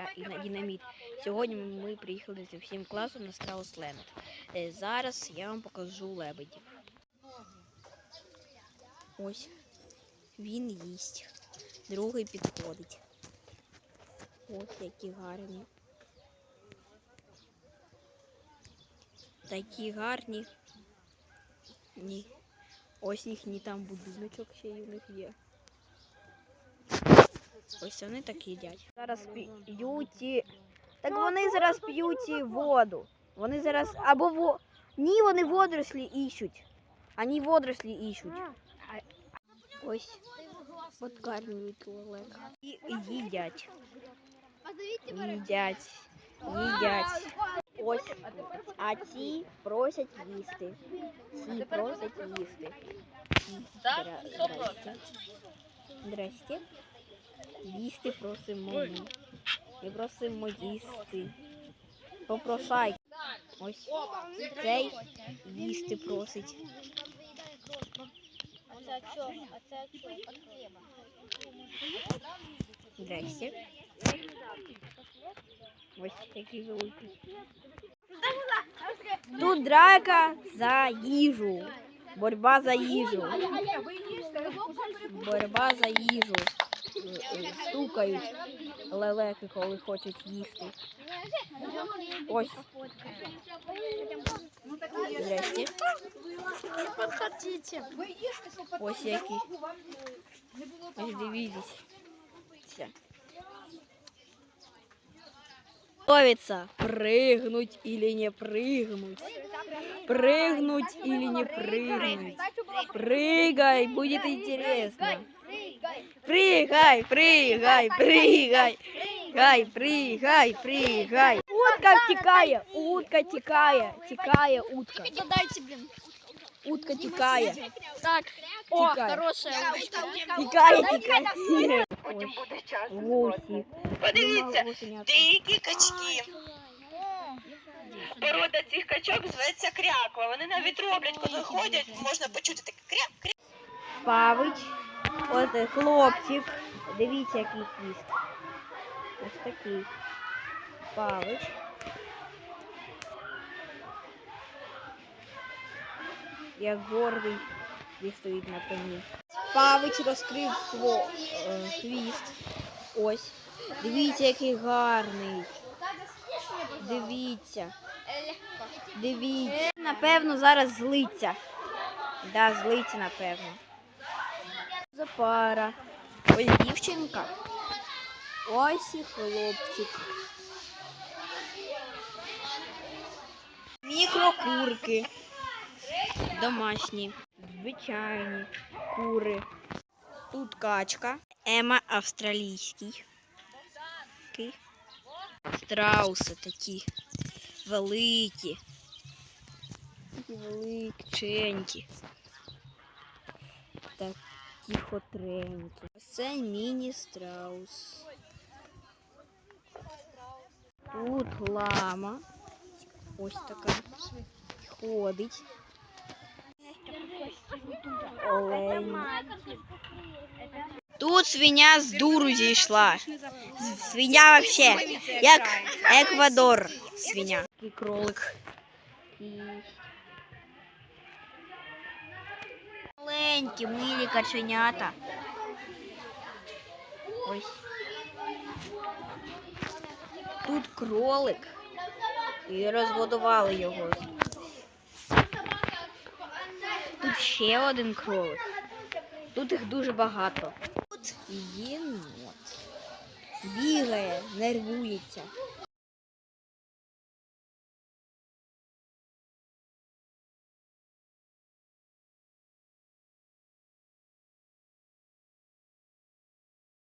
я і на динаміт. Сьогодні ми приїхали зі всім класом на Страусленд. Е, Зараз я вам покажу лебедів. Ось він їсть. Другий підходить. Ось які гарні. Такі гарні. Ні. Ось їхній там будиночок ще у них є. Ось вони так їдять. Зараз п'ють. Так вони зараз п'ють воду. Вони зараз або во. Ні, вони водорослі іщуть. Вони водорослі іщуть. Ось подкармлюють туалет. І їдять. Їдять. Їдять. Ось. А ці просять їсти. Ці просять їсти. Здрасте. Здрасте. Їсти просимо ми. Просимо їсти. Попрошай. Ось цей їсти просить. А це що? Здрасте. Ось такий великий. Тут драка за їжу. Боротьба за їжу. Боротьба за їжу. Е, е, Стукають лелеки, коли хочуть їсти. Ось. Здрасте. Ось які. Ось дивіться. Готовится. Прыгнуть или не прыгнуть. Прыгнуть или не прыгнуть. Прыгай, будет интересно. Прыгай, прыгай, прыгай. Прыгай, прыгай, прыгай. Утка текая, утка текая, текая утка. Додайте, блін. Утка текая. Так. О, Тікає. хорошая удочка. Текая, текая. Ось, гусі. Подивіться, Гусенята. дикі качки. Порода цих качок зветься кряква. Вони навіть роблять, коли ходять, можна почути таке кряк, кряк. Павич. От е, хлопчик. Дивіться, який хвіст. Ось такий. Павич. Як гордий він стоїть на коні. Павич розкрив е, хвіст. Ось. Дивіться, який гарний. Дивіться. Дивіться. Напевно, зараз злиться. Да, злиться, напевно. За пара. Ось дівчинка. Ось і хлопчик. Мікрокурки. Домашні. Звичайні кури. Тут качка. Ема австралійський. Страуси такі. Великі. Такі величенькі. Такі хотренькі. Це міні-страус. Тут лама. Ось така. Ходить. Олень. Тут свиня з дуру зійшла. Свиня вообще. Як Еквадор. Свиня. Кролик. І... Маленькі, милі каченята. Ось. Тут кролик. І розгодували його. Тут ще один кролик. Тут їх дуже багато. Тут єнот. Бігає, нервується.